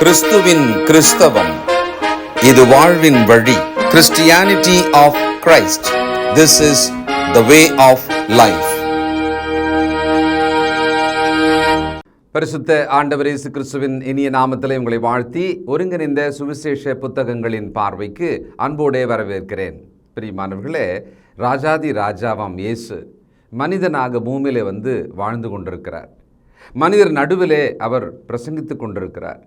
கிறிஸ்துவின் கிறிஸ்தவம். இது வாழ்வின் வழி. Christianity of Christ this is the way of life பரிசுத்த ஆண்டவர் இயேசு கிறிஸ்துவின் இனிய நாமத்திலே உங்களை வாழ்த்தி ஒருங்கிணைந்த சுவிசேஷ புத்தகங்களின் பார்வைக்கு அன்போடே வரவேற்கிறேன். பிரியமானவர்களே ராஜாதி ராஜாவாம் இயேசு மனிதனாக பூமியிலே வந்து வாழ்ந்து கொண்டிருக்கிறார். மனிதர் நடுவிலே அவர் பிரசங்கித்துக் கொண்டிருக்கிறார்.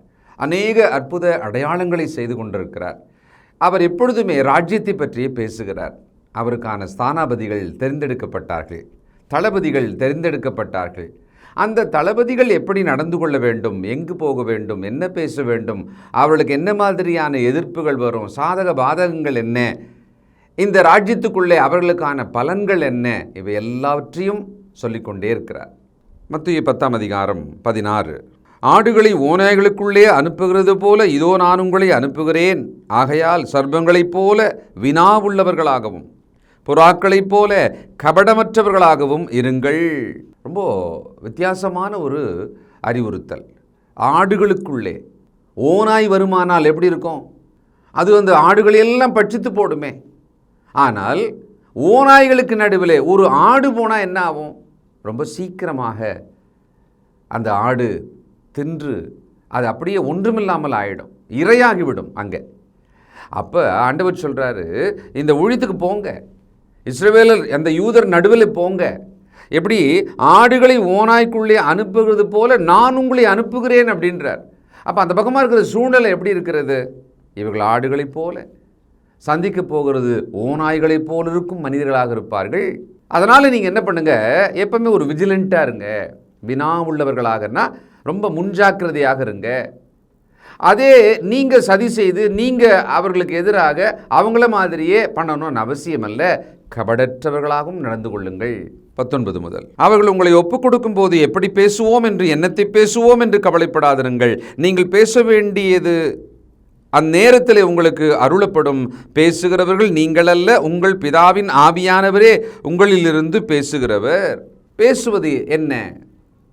அநேக அற்புத அடையாளங்களை செய்து கொண்டிருக்கிறார். அவர் எப்பொழுதுமே ராஜ்யத்தை பற்றியே பேசுகிறார். அவருக்கான ஸ்தானாபதிகள் தேர்ந்தெடுக்கப்பட்டார்கள். தளபதிகள் தேர்ந்தெடுக்கப்பட்டார்கள். அந்த தளபதிகள் எப்படி நடந்து கொள்ள வேண்டும் எங்கு போக வேண்டும் என்ன பேச வேண்டும் அவர்களுக்கு என்ன மாதிரியான எதிர்ப்புகள் வரும் சாதக பாதகங்கள் என்ன இந்த ராஜ்யத்துக்குள்ளே அவர்களுக்கான பலன்கள் என்ன இவை எல்லாவற்றையும் சொல்லிக்கொண்டே இருக்கிறார். மத்திய பத்தாம் அதிகாரம் பதினாறு. ஆடுகளை ஓநாய்களுக்குள்ளே அனுப்புகிறது போல இதோ நான் உங்களை அனுப்புகிறேன். ஆகையால் சர்ப்பங்களைப் போல வினா உள்ளவர்களாகவும் புறாக்களைப் போல கபடமற்றவர்களாகவும் இருங்கள். ரொம்ப வித்தியாசமான ஒரு அறிவுறுத்தல். ஆடுகளுக்குள்ளே. ஓநாய் வருமானால் எப்படி இருக்கும்? அது அந்த ஆடுகளையெல்லாம் பட்சித்து போடுமே. ஆனால் ஓநாய்களுக்கு நடுவில் ஒரு ஆடு போனால் என்ன ஆகும்? ரொம்ப சீக்கிரமாக அந்த ஆடு தின்று அது அப்படியே ஒன்றுமில்லாமல் ஆகிடும் இரையாகிவிடும் அங்கே. அப்போ ஆண்டவர் சொல்கிறாரு இந்த ஊழியத்துக்கு போங்க. இஸ்ரவேலர் அந்த யூதர் நடுவில் போங்க. எப்படி? ஆடுகளை ஓனாய்க்குள்ளே அனுப்புகிறது போல நான் உங்களை அனுப்புகிறேன் அப்படின்றார். அப்போ அந்த பக்கமாக இருக்கிற சூழ்நிலை எப்படி இருக்கிறது? இவர்கள் ஆடுகளைப் போல. சந்திக்க போகிறது ஓநாய்களைப் போல இருக்கும் மனிதர்களாக இருப்பார்கள். அதனால் நீங்கள் என்ன பண்ணுங்கள் எப்பவுமே ஒரு விஜிலண்ட்டாக இருங்க. வினா உள்ளவர்களாகனா ரொம்ப முன்ஜாக்கிரதையாக இருங்க. அதே நீங்கள் சதி செய்து நீங்கள் அவர்களுக்கு எதிராக அவங்கள மாதிரியே பண்ணணும்னு அவசியம் அல்ல கபடற்றவர்களாகவும் நடந்து கொள்ளுங்கள். பத்தொன்பது முதல். அவர்கள் உங்களை ஒப்புக் கொடுக்கும் போது எப்படி பேசுவோம் என்று எண்ணத்தை பேசுவோம் என்று கவலைப்படாதிருங்கள். நீங்கள் பேச வேண்டியது அந்நேரத்தில் உங்களுக்கு அருளப்படும். பேசுகிறவர்கள் நீங்களல்ல உங்கள் பிதாவின் ஆவியானவரே உங்களிலிருந்து பேசுகிறவர். பேசுவது என்ன?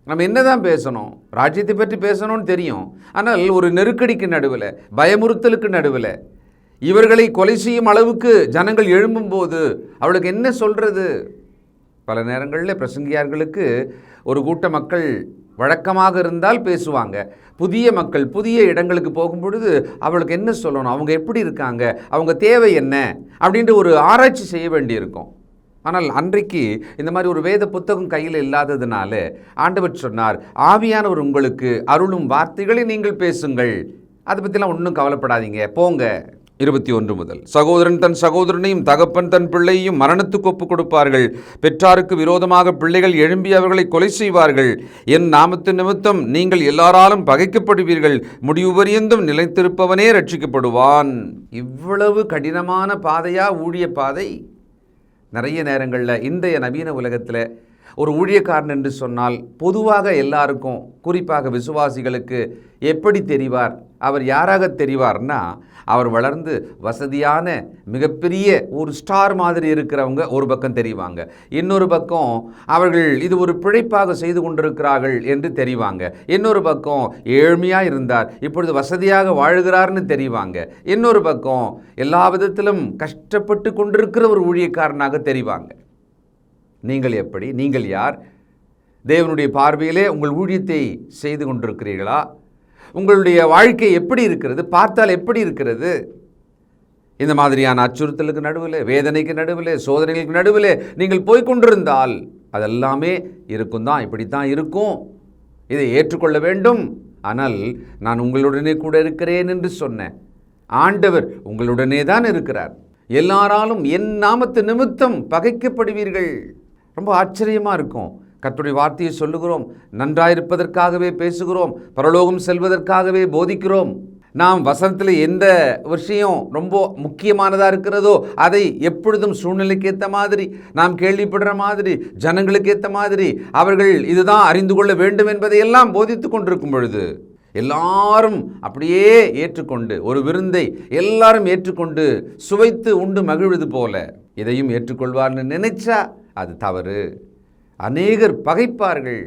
நம்ம என்ன தான் பேசணும்? ராஜ்யத்தை பற்றி பேசணும்னு தெரியும். ஆனால் ஒரு நெருக்கடிக்கு நடுவில் பயமுறுத்தலுக்கு நடுவில் இவர்களை கொலை செய்யும் அளவுக்கு ஜனங்கள் எழும்பும்போது அவளுக்கு என்ன சொல்கிறது பல நேரங்களில் பிரசங்கியார்களுக்கு ஒரு கூட்ட மக்கள் வழக்கமாக இருந்தால் பேசுவாங்க. புதிய மக்கள் புதிய இடங்களுக்கு போகும் பொழுது அவளுக்கு என்ன சொல்லணும்? அவங்க எப்படி இருக்காங்க? அவங்க தேவை என்ன? அப்படின்ற ஒரு ஆராய்ச்சி செய்ய வேண்டியிருக்கும். ஆனால் அன்றைக்கு இந்த மாதிரி ஒரு வேத புத்தகம் கையில் இல்லாததுனால ஆண்டவர் சொன்னார் ஆவியானவர் உங்களுக்கு அருளும் வார்த்தைகளை நீங்கள் பேசுங்கள். அதை பற்றிலாம் ஒன்றும் கவலைப்படாதீங்க. போங்க. இருபத்தி ஒன்று முதல். சகோதரன் தன் சகோதரனையும் தகப்பன் தன் பிள்ளையும் மரணத்துக்கு ஒப்புக் கொடுப்பார்கள் பெற்றாருக்கு விரோதமாக பிள்ளைகள் எழும்பி அவர்களை கொலை செய்வார்கள். என் நாமத்து நிமித்தம் நீங்கள் எல்லாராலும் பகைக்கப்படுவீர்கள். முடிவுபரியந்தும் நிலைத்திருப்பவனே ரட்சிக்கப்படுவான். இவ்வளவு கடினமான பாதையா ஊழிய பாதை? நிறைய நேரங்களில் இன்றைய நவீன உலகத்தில் ஒரு ஊழியக்காரன் என்று சொன்னால் பொதுவாக எல்லாருக்கும் குறிப்பாக விசுவாசிகளுக்கு எப்படி தெரிவார்? அவர் யாராக தெரிவார்னா அவர் வளர்ந்து வசதியான மிகப்பெரிய ஒரு ஸ்டார் மாதிரி இருக்கிறவங்க ஒரு பக்கம் தெரிவாங்க. இன்னொரு பக்கம் அவர்கள் இது ஒரு பிழைப்பாக செய்து கொண்டிருக்கிறார்கள் என்று தெரிவாங்க. இன்னொரு பக்கம் ஏழ்மையாக இருந்தார் இப்பொழுது வசதியாக வாழ்கிறார்னு தெரிவாங்க. இன்னொரு பக்கம் எல்லா விதத்திலும் கஷ்டப்பட்டு கொண்டிருக்கிற ஒரு ஊழியக்காரனாக தெரிவாங்க. நீங்கள் எப்படி? நீங்கள் யார்? தேவனுடைய பார்வையிலே உங்கள் ஊழியத்தை செய்து கொண்டிருக்கிறீர்களா? உங்களுடைய வாழ்க்கை எப்படி இருக்கிறது? பார்த்தால் எப்படி இருக்கிறது? இந்த மாதிரியான அச்சுறுத்தலுக்கு நடுவில் வேதனைக்கு நடுவில் சோதனைகளுக்கு நடுவில் நீங்கள் போய்கொண்டிருந்தால் அதெல்லாமே இருக்கும் தான். இப்படித்தான் இருக்கும். இதை ஏற்றுக்கொள்ள வேண்டும். ஆனால் நான் உங்களுடனே கூட இருக்கிறேன் என்று சொன்னேன். ஆண்டவர் உங்களுடனே தான் இருக்கிறார். எல்லாராலும் என் நாமத்து நிமித்தம் பகைக்கப்படுவீர்கள். ரொம்ப ஆச்சரியமாக இருக்கும். கத்துடைய வார்த்தையை சொல்லுகிறோம். நன்றாயிருப்பதற்காகவே பேசுகிறோம். பரலோகம் செல்வதற்காகவே போதிக்கிறோம். நாம் வசனத்தில் எந்த விஷயம் ரொம்ப முக்கியமானதாக இருக்கிறதோ அதை எப்பொழுதும் சூழ்நிலைக்கு ஏற்ற மாதிரி நாம் கேள்விப்படுற மாதிரி ஜனங்களுக்கு ஏற்ற மாதிரி அவர்கள் இதுதான் அறிந்து கொள்ள வேண்டும் என்பதையெல்லாம் போதித்து கொண்டிருக்கும் பொழுது எல்லாரும் அப்படியே ஏற்றுக்கொண்டு ஒரு விருந்தை எல்லாரும் ஏற்றுக்கொண்டு சுவைத்து உண்டு மகிழ்வது போல இதையும் ஏற்றுக்கொள்வார்னு நினைச்சா அது தவறு. அநேகர் பகைப்பார்கள்.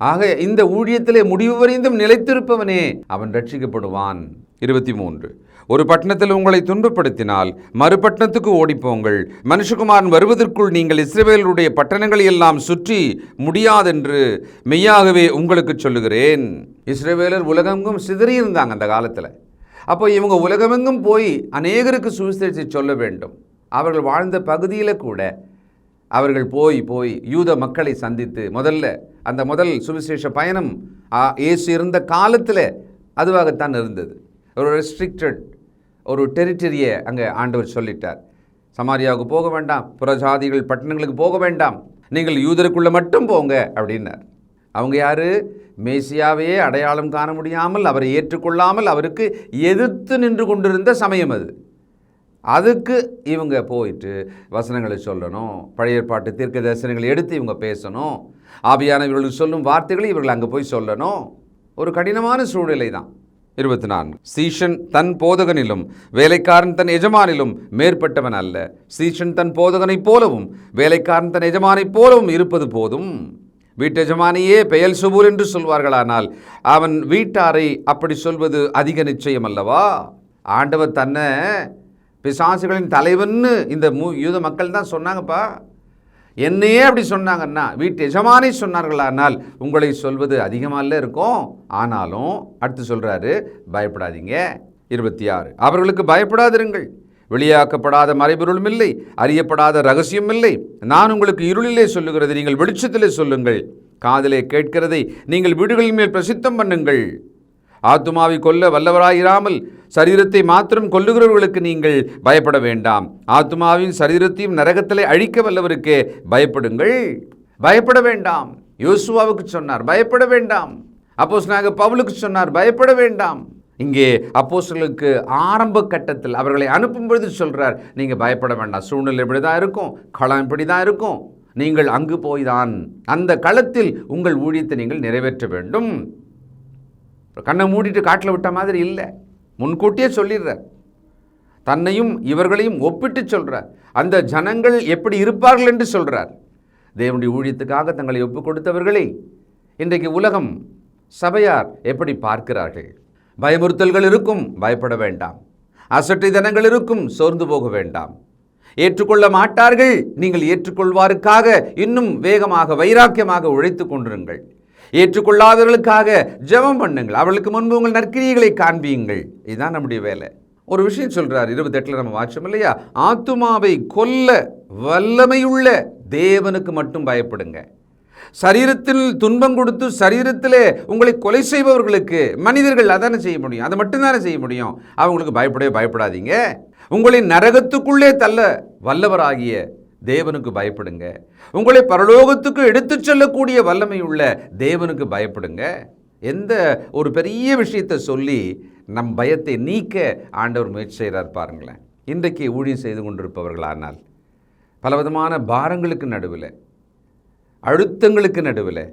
ஆக இந்த ஊழியத்திலே முடிவு வரைந்தும் நிலைத்திருப்பவனே அவன் ரட்சிக்கப்படுவான் இருபத்தி மூன்று ஒரு பட்டணத்தில் உங்களை துன்பப்படுத்தினால் மறுபட்டணத்துக்கு ஓடிப்போங்கள். மனுஷகுமாரன் வருவதற்குள் நீங்கள் இஸ்ரேவேலுடைய பட்டணங்களை எல்லாம் சுற்றி முடியாதென்று மெய்யாகவே உங்களுக்கு சொல்லுகிறேன். இஸ்ரேவேலர் உலகெங்கும் சிதறியிருந்தாங்க அந்த காலத்தில். அப்போ இவங்க உலகமெங்கும் போய் அநேகருக்கு சுவிசேஷத்தை சொல்ல வேண்டும். அவர்கள் வாழ்ந்த பகுதியில் கூட அவர்கள் போய் போய் யூத மக்களை சந்தித்து முதல்ல அந்த முதல் சுவிசேஷ பயணம் இயேசு இருந்த காலத்தில் அதுவாகத்தான் இருந்தது. ஒரு ரெஸ்ட்ரிக்டட் ஒரு டெரிட்டரியை அங்கே ஆண்டவர் சொல்லிட்டார். சமாரியாவுக்கு போக வேண்டாம் புறஜாதிகள் பட்டணங்களுக்கு போக வேண்டாம் நீங்கள் யூதருக்குள்ளே மட்டும் போங்க அப்படின்னார். அவங்க யார்? மேசியாவையே அடையாளம் காண முடியாமல் அவரை ஏற்றுக்கொள்ளாமல் அவருக்கு எதிர்த்து நின்று கொண்டிருந்த சமயம் அது. அதுக்கு இவங்க போயிட்டு வசனங்களை சொல்லணும் பழைய பாட்டு தீர்க்க தரிசனங்களை எடுத்து இவங்க பேசணும் ஆவியானவர்களுக்கு சொல்லும் வார்த்தைகளை இவர்கள் அங்கே போய் சொல்லணும். ஒரு கடினமான சூழ்நிலை தான். இருபத்தி நான்கு. சீஷன் தன் போதகனிலும் வேலைக்காரன் தன் எஜமானிலும் மேற்பட்டவன் அல்ல. சீஷன் தன் போதகனைப் போலவும் வேலைக்காரன் தன் எஜமானைப் போலவும் இருப்பது போதும். வீட்டு எஜமானியே பெயல் சுபூர் என்று சொல்வார்களானால் அவன் வீட்டாரை அப்படி சொல்வது அதிக நிச்சயம் அல்லவா? ஆண்டவர் தன்னை பிசாசுகளின் தலைவன்னு இந்த மூ யூத மக்கள் தான் சொன்னாங்கப்பா. என்னையே அப்படி சொன்னாங்கன்னா வீட்டு எஜமானே சொன்னார்களானால் உங்களை சொல்வது அதிகமாக இருக்கும். ஆனாலும் அடுத்து சொல்கிறாரு பயப்படாதீங்க. இருபத்தி ஆறு அவர்களுக்கு பயப்படாதிருங்கள். வெளியாக்கப்படாத மறைபொருளும் இல்லை அறியப்படாத ரகசியம் இல்லை. நான் உங்களுக்கு இருளிலே சொல்லுகிறது நீங்கள் வெளிச்சத்திலே சொல்லுங்கள். காதலே கேட்கிறதை நீங்கள் வீடுகளின் மேல் பிரசித்தம் பண்ணுங்கள். ஆத்துமாவை கொல்ல வல்லவராயிராமல் சரீரத்தை மாத்திரம் கொல்லுகிறவர்களுக்கு நீங்கள் பயப்பட வேண்டாம். ஆத்மாவின் சரீரத்தையும் நரகத்திலே அழிக்க வல்லவருக்கே பயப்படுங்கள். பயப்பட வேண்டாம். யோசுவாவுக்கு சொன்னார் பயப்பட வேண்டாம். அப்போஸ் நாங்கள் பவுலுக்கு சொன்னார் பயப்பட வேண்டாம். இங்கே அப்போஸ்தலர்களுக்கு ஆரம்ப கட்டத்தில் அவர்களை அனுப்பும் பொழுது சொல்கிறார் நீங்கள் பயப்பட வேண்டாம். சூழ்நிலை இப்படி தான் இருக்கும் களம் இப்படி தான் இருக்கும். நீங்கள் அங்கு போய்தான் அந்த களத்தில் உங்கள் ஊழியத்தை நீங்கள் நிறைவேற்ற வேண்டும். கண்ணை மூடிட்டு காட்டில் விட்ட மாதிரி இல்லை. முன்கூட்டியே சொல்லிடுறார். தன்னையும் இவர்களையும் ஒப்பிட்டு சொல்கிறார் அந்த ஜனங்கள் எப்படி இருப்பார்கள் என்று சொல்கிறார் தேவனுடைய ஊழியத்துக்காக தங்களை ஒப்புக் கொடுத்தவர்களை இன்றைக்கு உலகம் சபையார் எப்படி பார்க்கிறார்கள்? பயமுறுத்தல்கள் இருக்கும் பயப்பட வேண்டாம். அசட்டை தனங்கள் இருக்கும் சோர்ந்து போக வேண்டாம். ஏற்றுக்கொள்ள மாட்டார்கள் நீங்கள் ஏற்றுக்கொள்வாருக்காக இன்னும் வேகமாக வைராக்கியமாக உழைத்து கொண்டிருங்கள். ஏற்றுக்கொள்ளாதவர்களுக்காக ஜெபம் பண்ணுங்கள். அவர்களுக்கு முன்பு உங்கள் நற்கிரியைகளை காண்பியுங்கள். இதுதான் நம்முடைய வேலை. ஒரு விஷயம் சொல்றார். இருபத்தெட்டில் நம்ம வாட்சம் இல்லையா? ஆத்துமாவை கொல்ல வல்லமையுள்ள தேவனுக்கு மட்டும் பயப்படுங்க. சரீரத்தில் துன்பம் கொடுத்து சரீரத்திலே உங்களை கொலை செய்பவர்களுக்கு மனிதர்கள் அதானே செய்ய முடியும். அதை மட்டும்தானே செய்ய முடியும். அவங்களுக்கு பயப்படவே பயப்படாதீங்க. உங்களை நரகத்துக்குள்ளே தள்ள வல்லவராகிய தேவனுக்கு பயப்படுங்க. உங்களை பரலோகத்துக்கு எடுத்துச் செல்லக்கூடிய வல்லமை உள்ள தேவனுக்கு பயப்படுங்க. எந்த ஒரு பெரிய விஷயத்தை சொல்லி நம் பயத்தை நீக்க ஆண்டவர் முயற்சி செய்கிறார் பாருங்களேன். இன்றைக்கு ஊழியம் செய்து கொண்டிருப்பவர்களானால் பலவிதமான பாரங்களுக்கு நடுவில் அழுத்தங்களுக்கு நடுவில்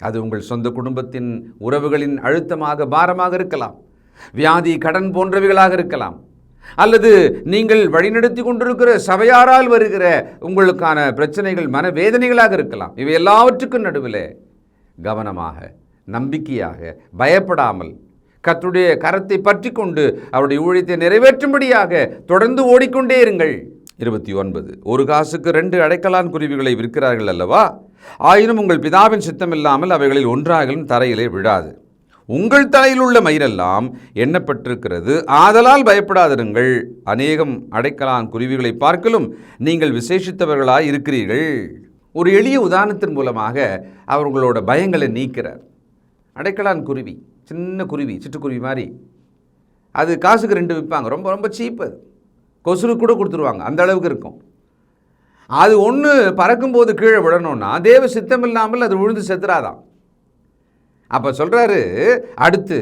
அது உங்கள் சொந்த குடும்பத்தின் உறவுகளின் அழுத்தமாக பாரமாக இருக்கலாம். வியாதி கடன் போன்றவைகளாக இருக்கலாம். அல்லது நீங்கள் வழிநடத்தி கொண்டிருக்கிற சபையாரால் வருகிற உங்களுக்கான பிரச்சனைகள் மனவேதனைகளாக இருக்கலாம். இவை எல்லாவற்றுக்கும் நடுவில் கவனமாக நம்பிக்கையாக பயப்படாமல் கத்துடைய கரத்தை பற்றி கொண்டு அவருடைய ஊழியத்தை நிறைவேற்றும்படியாக தொடர்ந்து ஓடிக்கொண்டே இருங்கள். இருபத்தி ஒன்பது. ஒரு காசுக்கு ரெண்டு அடைக்கலான் குருவிகளை விற்கிறார்கள் அல்லவா? ஆயினும் உங்கள் பிதாவின் சித்தமில்லாமல் அவைகளில் ஒன்றாகலும் தரையிலே விழாது. உங்கள் தலையில் உள்ள மயிரெல்லாம் எண்ணப்பட்டிருக்கிறது. ஆதலால் பயப்படாதிருங்கள். அநேகம் அடைக்கலான் குருவிகளை பார்க்கலும் நீங்கள் விசேஷித்தவர்களாய் இருக்கிறீர்கள். ஒரு எளிய உதாரணத்தின் மூலமாக அவர்களோட பயங்களை நீக்கிறார். அடைக்கலான் குருவி சின்ன குருவி சிட்டுக்குருவி மாதிரி. அது காசுக்கு ரெண்டு விற்பாங்க. ரொம்ப ரொம்ப சீப்பு அது. கொசுரு கூட கொடுத்துருவாங்க. அந்த அளவுக்கு இருக்கும். அது ஒன்று பறக்கும்போது கீழே விடணும்னா தேவ சித்தம் இல்லாமல் அது விழுந்து செத்துறாதான் அப்போ சொல்கிறாரு அடுத்து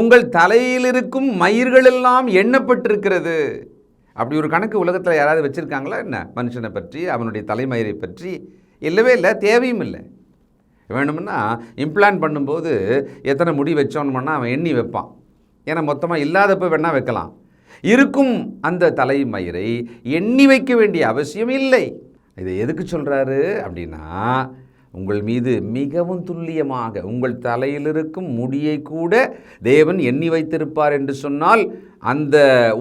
உங்கள் தலையில் இருக்கும் மயிர்கள் எல்லாம் எண்ணப்பட்டிருக்கிறது. அப்படி ஒரு கணக்கு உலகத்தில் யாராவது வச்சுருக்காங்களா என்ன? மனுஷனை பற்றி அவனுடைய தலைமயிரை பற்றி. இல்லவே இல்லை தேவையும் இல்லை. வேணும்னா இம்ப்ளான் பண்ணும்போது எத்தனை முடி வச்சோன்னு அவன் எண்ணி வைப்பான். ஏன்னா மொத்தமாக இல்லாதப்போ வேணால் வைக்கலாம். இருக்கும் அந்த தலைமயிரை எண்ணி வைக்க வேண்டிய அவசியம் இல்லை. இதை எதுக்கு சொல்கிறாரு அப்படின்னா உங்கள் மீது மிகவும் துல்லியமாக உங்கள் தலையில் இருக்கும் முடியை கூட தேவன் எண்ணி வைத்திருப்பார் என்று சொன்னால் அந்த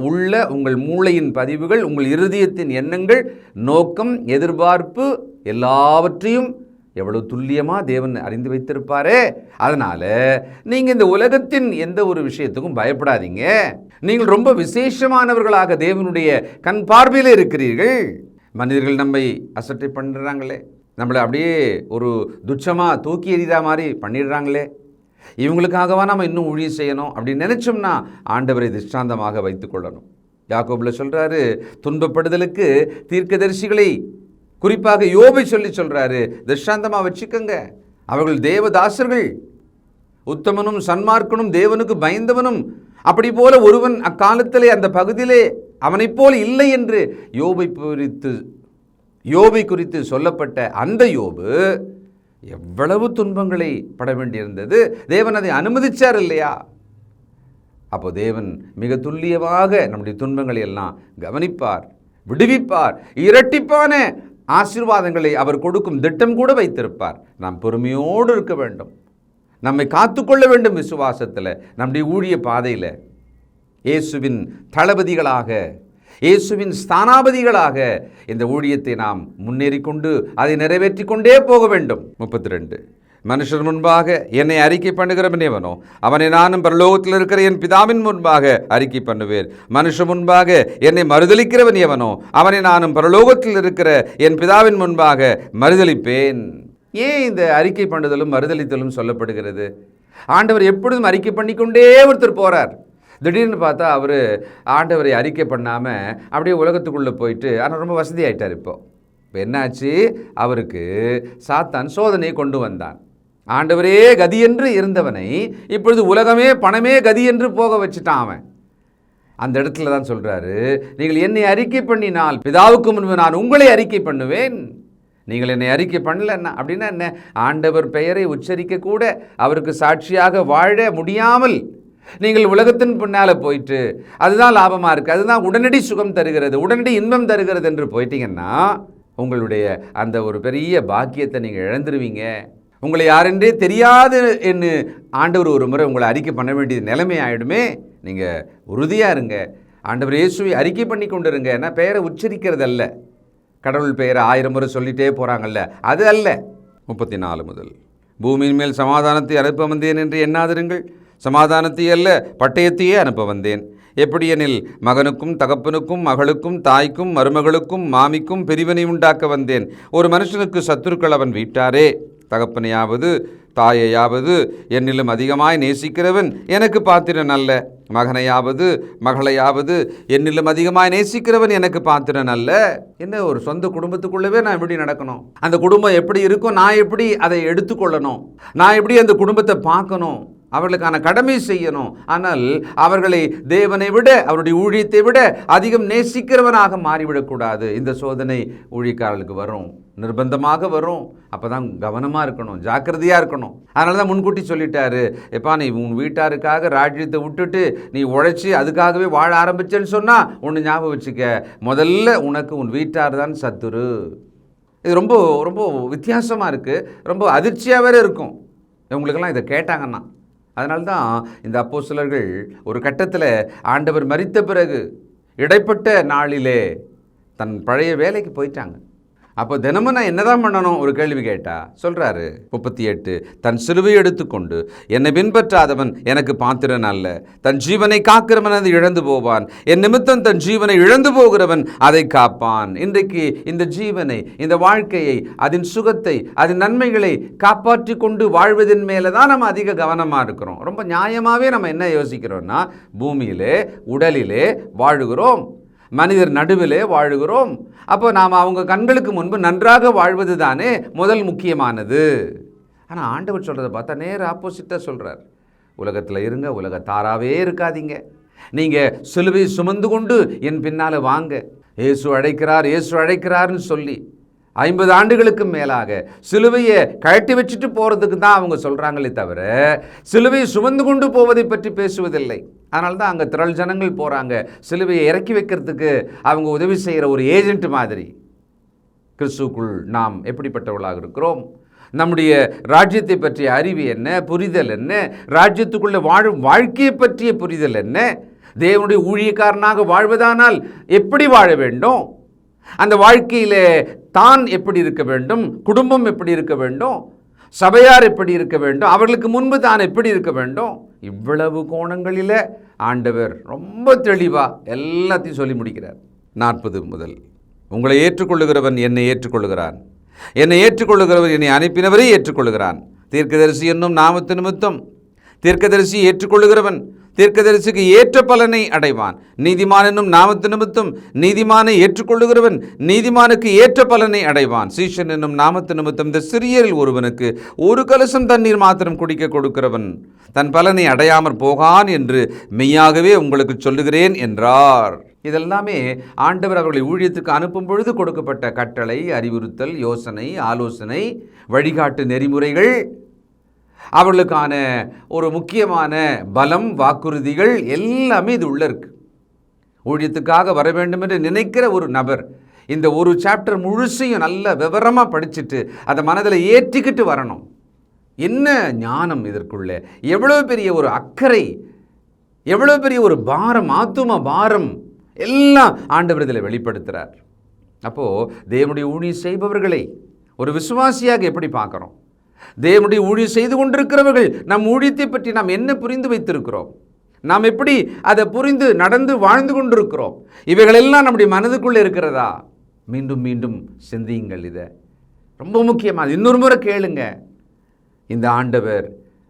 உள்ள உங்கள் மூளையின் பதிவுகள் உங்கள் இருதயத்தின் எண்ணங்கள் நோக்கம் எதிர்பார்ப்பு எல்லாவற்றையும் எவ்வளவு துல்லியமாக தேவன் அறிந்து வைத்திருப்பாரே. அதனால் நீங்கள் இந்த உலகத்தின் எந்த ஒரு விஷயத்துக்கும் பயப்படாதீங்க. நீங்கள் ரொம்ப விசேஷமானவர்களாக தேவனுடைய கண் பார்வையில் இருக்கிறீர்கள். மனிதர்கள் நம்மை அசட்டை பண்ணுறாங்களே நம்மளை அப்படியே ஒரு துச்சமாக தூக்கி எறிதா மாதிரி பண்ணிடுறாங்களே. இவங்களுக்காகவா நம்ம இன்னும் ஊழியம் செய்யணும் அப்படின்னு நினச்சோம்னா ஆண்டவரை திஷ்டாந்தமாக வைத்துக்கொள்ளணும் யாக்கோபில் சொல்கிறாரு துன்பப்படுதலுக்கு தீர்க்கதரிசிகளை குறிப்பாக யோபை சொல்லி சொல்கிறாரு திஷ்டாந்தமாக வச்சுக்கோங்க. அவர்கள் தேவதாசர்கள். உத்தமனும் சன்மார்க்கனும் தேவனுக்கு பயந்தவனும். அப்படி போல ஒருவன் அக்காலத்திலே அந்த பகுதியிலே அவனைப் போல இல்லை என்று யோபை குறித்து யோபை குறித்து சொல்லப்பட்ட அந்த யோபு எவ்வளவு துன்பங்களை பட வேண்டியிருந்தது? தேவன் அதை அனுமதிச்சார் இல்லையா? அப்போ தேவன் மிக துல்லியமாக நம்முடைய துன்பங்களை எல்லாம் கவனிப்பார் விடுவிப்பார் இரட்டிப்பான ஆசீர்வாதங்களை அவர் கொடுக்கும் திட்டம் கூட வைத்திருப்பார். நாம் பொறுமையோடு இருக்க வேண்டும். நம்மை காத்துக்கொள்ள வேண்டும் விசுவாசத்தில் நம்முடைய ஊழிய பாதையில். இயேசுவின் தளபதிகளாக இயேசுவின் ஸ்தானாபதிகளாக இந்த ஊழியத்தை நாம் முன்னேறி கொண்டு அதை நிறைவேற்றி கொண்டே போக வேண்டும். முப்பத்தி ரெண்டு மனுஷர் முன்பாக என்னை அறிக்கை பண்ணுகிறவன் எவனோ அவனை நானும் பரலோகத்தில் இருக்கிற என் பிதாவின் முன்பாக அறிக்கை பண்ணுவேன். மனுஷன் முன்பாக என்னை மறுதலிக்கிறவன் எவனோ அவனை நானும் பரலோகத்தில் இருக்கிற என் பிதாவின் முன்பாக மறுதளிப்பேன் ஏன் இந்த அறிக்கை பண்ணுதலும் மறுதலித்தலும் சொல்லப்படுகிறது? ஆண்டவர் எப்பொழுதும் அறிக்கை பண்ணிக்கொண்டே ஒருத்தர் போகிறார் திடீர்னு பார்த்தா அவர் ஆண்டவரை அறிக்கை பண்ணாமல் அப்படியே உலகத்துக்குள்ளே போயிட்டு ஆனால் ரொம்ப வசதி ஆகிட்டார் இப்போ. இப்போ என்னாச்சு? அவருக்கு சாத்தான் சோதனையை கொண்டு வந்தான். ஆண்டவரே கதி என்று இருந்தவனை இப்பொழுது உலகமே பணமே கதி என்று போக வச்சுட்டான் அவன். அந்த இடத்துல தான் சொல்கிறாரு நீங்கள் என்னை அறிக்கை பண்ணினால் பிதாவுக்கு முன்பு நான் உங்களை அறிக்கை பண்ணுவேன். நீங்கள் என்னை அறிக்கை பண்ணலன்னா அப்படின்னா என்ன? ஆண்டவர் பெயரை உச்சரிக்க கூட அவருக்கு சாட்சியாக வாழ முடியாமல் நீங்கள் உலகத்தின் பின்னால் போயிட்டு அதுதான் லாபமாக இருக்குது அதுதான் உடனடி சுகம் தருகிறது உடனடி இன்பம் தருகிறது என்று போயிட்டீங்கன்னா உங்களுடைய அந்த ஒரு பெரிய பாக்கியத்தை நீங்கள் இழந்துருவீங்க. உங்களை யாரென்றே தெரியாது என்று ஆண்டவர் ஒரு முறை உங்களை அறிக்கை பண்ண வேண்டிய நிலைமை ஆகிடுமே நீங்கள் உறுதியாக இருங்க. ஆண்டவர் இயேசுவை அறிக்கை பண்ணி கொண்டு இருங்க ஏன்னா பெயரை உச்சரிக்கிறது அல்ல கடவுள் பெயரை ஆயிரம் முறை சொல்லிட்டே போகிறாங்கல்ல அது அல்ல. முப்பத்தி நாலு முதல். பூமியின் மேல் சமாதானத்தை அனுப்ப வந்தேன் என்று எண்ணாதிருங்கள். சமாதானத்தை அல்ல பட்டயத்தையே அனுப்ப வந்தேன். எப்படியெனில் மகனுக்கும் தகப்பனுக்கும் மகளுக்கும் தாய்க்கும் மருமகளுக்கும் மாமிக்கும் பிரிவினை உண்டாக்க வந்தேன். ஒரு மனுஷனுக்கு சத்துருக்கள் அவன் வீட்டாரே. தகப்பனையாவது தாயையாவது என்னிலும் அதிகமாய் நேசிக்கிறவன் எனக்கு பாத்திரன் அல்ல. மகனையாவது மகளையாவது என்னிலும் அதிகமாய் நேசிக்கிறவன் எனக்கு பாத்திரன் அல்ல. என்ன ஒரு சொந்த குடும்பத்துக்குள்ளவே நான் எப்படி நடக்கணும்? அந்த குடும்பம் எப்படி இருக்கும்? நான் எப்படி அதை எடுத்துக்கொள்ளணும்? நான் எப்படி அந்த குடும்பத்தை பார்க்கணும்? அவர்களுக்கான கடமை செய்யணும். ஆனால் அவர்களை தேவனை விட அவருடைய ஊழியத்தை விட அதிகம் நேசிக்கிறவனாக மாறிவிடக்கூடாது. இந்த சோதனை ஊழியக்காரர்களுக்கு வரும். நிர்பந்தமாக வரும். அப்போ தான் கவனமாக இருக்கணும் ஜாக்கிரதையாக இருக்கணும். அதனால தான் முன்கூட்டி சொல்லிட்டாரு. எப்பா நீ உன் வீட்டாருக்காக ராஜ்யத்தை விட்டுட்டு நீ உழைச்சி அதுக்காகவே வாழ ஆரம்பிச்சேன்னு சொன்னால் ஒன்று ஞாபகம் வச்சுக்க. முதல்ல உனக்கு உன் வீட்டார் தான் சத்துரு. இது ரொம்ப ரொம்ப வித்தியாசமாக இருக்குது ரொம்ப அதிர்ச்சியாகவே இருக்கும். இவங்களுக்கெல்லாம் இதை கேட்டாங்கன்னா. அதனால்தான் தான் இந்த சிலர்கள் ஒரு கட்டத்தில் ஆண்டவர் மறித்த பிறகு இடைப்பட்ட நாளிலே தன் பழைய வேலைக்கு போயிட்டாங்க. அப்போ தினமும் நான் என்னதான் பண்ணணும்? ஒரு கேள்வி கேட்டா சொல்றாரு முப்பத்தி எட்டு தன் சிலுவை எடுத்துக்கொண்டு என்னை பின்பற்றாதவன் எனக்கு பாத்திரன் அல்ல. தன் ஜீவனை காக்கிறவன் அது இழந்து போவான். என் நிமித்தம் தன் ஜீவனை இழந்து போகிறவன் அதை காப்பான். இன்றைக்கு இந்த ஜீவனை இந்த வாழ்க்கையை அதன் சுகத்தை அதன் நன்மைகளை காப்பாற்றி கொண்டு வாழ்வதன் மேலே தான் நம்ம அதிக கவனமாக இருக்கிறோம். ரொம்ப நியாயமாகவே நம்ம என்ன யோசிக்கிறோம்னா பூமியிலே உடலிலே வாழுகிறோம். மனிதர் நடுவிலே வாழுகிறோம். அப்போ நாம் அவங்க கண்களுக்கு முன்பு நன்றாக வாழ்வது தானே முதல் முக்கியமானது. ஆனால் ஆண்டவர் சொல்கிறத பார்த்தா நேர் ஆப்போசிட்டாக சொல்கிறார் உலகத்தில் இருங்க உலக இருக்காதீங்க. நீங்கள் சிலுவை சுமந்து கொண்டு என் பின்னால் வாங்க. இயேசு அழைக்கிறார் இயேசு அழைக்கிறார்னு சொல்லி ஐம்பது ஆண்டுகளுக்கு மேலாக சிலுவையை கழட்டி வச்சுட்டு போகிறதுக்கு தான் அவங்க சொல்கிறாங்களே தவிர சிலுவையை சுமந்து கொண்டு போவதை பற்றி பேசுவதில்லை. அதனால தான் அங்கே திரள் ஜனங்கள் போகிறாங்க சிலுவையை இறக்கி வைக்கிறதுக்கு அவங்க உதவி செய்கிற ஒரு ஏஜென்ட் மாதிரி. கிறிஸ்துக்குள் நாம் எப்படிப்பட்டவர்களாக இருக்கிறோம்? நம்முடைய ராஜ்யத்தை பற்றிய அறிவு என்ன? புரிதல் என்ன? ராஜ்யத்துக்குள்ளே வாழும் வாழ்க்கையை பற்றிய புரிதல் என்ன? தேவனுடைய ஊழியக்காரனாக வாழ்வதானால் எப்படி வாழ வேண்டும்? அந்த வாழ்க்கையில் தான் எப்படி இருக்க வேண்டும்? குடும்பம் எப்படி இருக்க வேண்டும்? சபையார் எப்படி இருக்க வேண்டும்? அவர்களுக்கு முன்பு தான் எப்படி இருக்க வேண்டும்? இவ்வளவு கோணங்களில் ஆண்டவர் ரொம்ப தெளிவாக எல்லாத்தையும் சொல்லி முடிக்கிறார். நாற்பது முதல். உங்களை ஏற்றுக்கொள்ளுகிறவன் என்னை ஏற்றுக்கொள்ளுகிறான். என்னை ஏற்றுக்கொள்ளுகிறவர் என்னை அனுப்பினவரை ஏற்றுக்கொள்ளுகிறான். தீர்க்கதரிசி என்னும் நாமத்து நிமித்தம் தீர்க்கதரிசி ஏற்றுக்கொள்ளுகிறவன் தீர்க்கதரிசிக்கு ஏற்ற பலனை அடைவான். நீதிமான் என்னும் நாமத்து நிமித்தம் நீதிமானை ஏற்றுக்கொள்ளுகிறவன் நீதிமானுக்கு ஏற்ற பலனை அடைவான். சீஷன் என்னும் நாமத்து நிமித்தம் இந்த சிறியரில் ஒருவனுக்கு ஒரு கலசம் தண்ணீர் மாத்திரம் குடிக்க கொடுக்கிறவன் தன் பலனை அடையாமற் போகான் என்று மெய்யாகவே உங்களுக்கு சொல்லுகிறேன் என்றார். இதெல்லாமே ஆண்டவர் அவர்களை ஊழியத்துக்கு அனுப்பும் பொழுது கொடுக்கப்பட்ட கட்டளை அறிவுறுத்தல் யோசனை ஆலோசனை வழிகாட்டு நெறிமுறைகள் அவர்களுக்கான ஒரு முக்கியமான பலம் வாக்குறுதிகள் எல்லாமே இது உள்ளே இருக்கு. ஊழியத்துக்காக வர வேண்டும் என்று நினைக்கிற ஒரு நபர் இந்த ஒரு சாப்டர் முழுசையும் நல்ல விவரமாக படிச்சுட்டு அதை மனதில் ஏற்றிக்கிட்டு வரணும். என்ன ஞானம் இதற்குள்ளே? எவ்வளோ பெரிய ஒரு அக்கறை? எவ்வளோ பெரிய ஒரு பாரம் ஆத்தும பாரம் எல்லாம் ஆண்டவர் இதில் வெளிப்படுத்துகிறார் அப்போது தேவனுடைய ஊழியம் செய்பவர்களை ஒரு விசுவாசியாக எப்படி பார்க்குறோம்? தேவனுடைய ஊழியர் செய்து கொண்டிருக்கிறவர்கள் நம் ஊழியத்தை பற்றி நாம் என்ன புரிந்து வைத்திருக்கிறோம்? நாம் எப்படி அதை புரிந்து நடந்து வாழ்ந்து கொண்டிருக்கிறோம்? இவைகளெல்லாம் நம்முடைய மனதுக்குள்ளே இருக்கிறதா? மீண்டும் மீண்டும் சிந்தியுங்கள் இதை. ரொம்ப முக்கியமாக இன்னொரு முறை கேளுங்க. இந்த ஆண்டவர்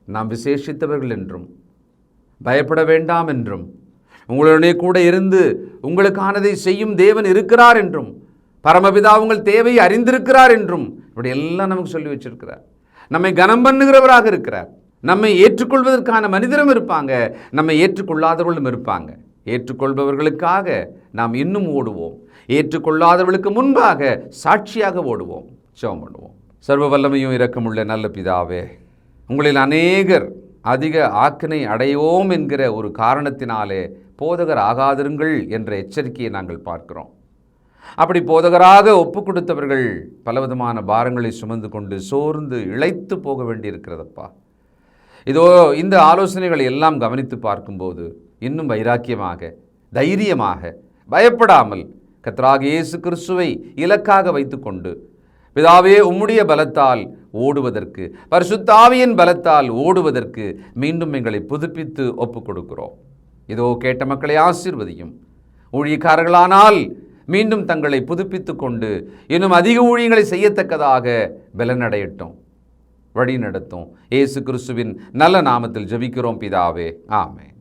நாம் விசேஷித்தவர்கள் என்றும் பயப்பட வேண்டாம் என்றும் உங்களுடைய கூட இருந்து உங்களுக்கானதை செய்யும் தேவன் இருக்கிறார் என்றும் பரமபிதா உங்கள் தேவையை அறிந்திருக்கிறார் என்றும் இப்படி எல்லாம் நமக்கு சொல்லி வச்சிருக்கிறார். நம்மை கனம் பண்ணுகிறவராக இருக்கிறார். நம்மை ஏற்றுக்கொள்வதற்கான மனிதரும் இருப்பாங்க. நம்மை ஏற்றுக்கொள்ளாதவர்களும் இருப்பாங்க. ஏற்றுக்கொள்பவர்களுக்காக நாம் இன்னும் ஓடுவோம். ஏற்றுக்கொள்ளாதவர்களுக்கு முன்பாக சாட்சியாக ஓடுவோம். ஜெபம் பண்ணுவோம். சர்வ வல்லமையும் இரக்கமுள்ள நல்ல பிதாவே உங்களில் அநேகர் அதிக ஆக்கினை அடையோம் என்கிற ஒரு காரணத்தினாலே போதகர் ஆகாதிருங்கள் என்ற எச்சரிக்கையை நாங்கள் பார்க்கிறோம். அப்படி போதகராக ஒப்பு கொடுத்தவர்கள் பலவிதமான பாரங்களை சுமந்து கொண்டு சோர்ந்து இழைத்து போக வேண்டியிருக்கிறதப்பா. இதோ இந்த ஆலோசனைகளை எல்லாம் கவனித்து பார்க்கும்போது இன்னும் வைராக்கியமாக தைரியமாக பயப்படாமல் கத்ராக இயேசு கிறிஸ்துவை இலக்காக வைத்துக்கொண்டு பிதாவே உம்முடைய பலத்தால் ஓடுவதற்கு பரிசுத்தாவியின் பலத்தால் ஓடுவதற்கு மீண்டும் எங்களை புதுப்பித்து ஒப்புக் கொடுக்கிறோம் இதோ கேட்ட மக்களை ஆசிர்வதியும். ஊழியக்காரர்களானால் மீண்டும் தங்களை புதுப்பித்து கொண்டு இன்னும் அதிக ஊழியங்களை செய்யத்தக்கதாக பலனடையட்டும். வழி நடத்தும். ஏசு கிறிஸ்துவின் நல்ல நாமத்தில் ஜெபிக்கிறோம் பிதாவே. ஆமே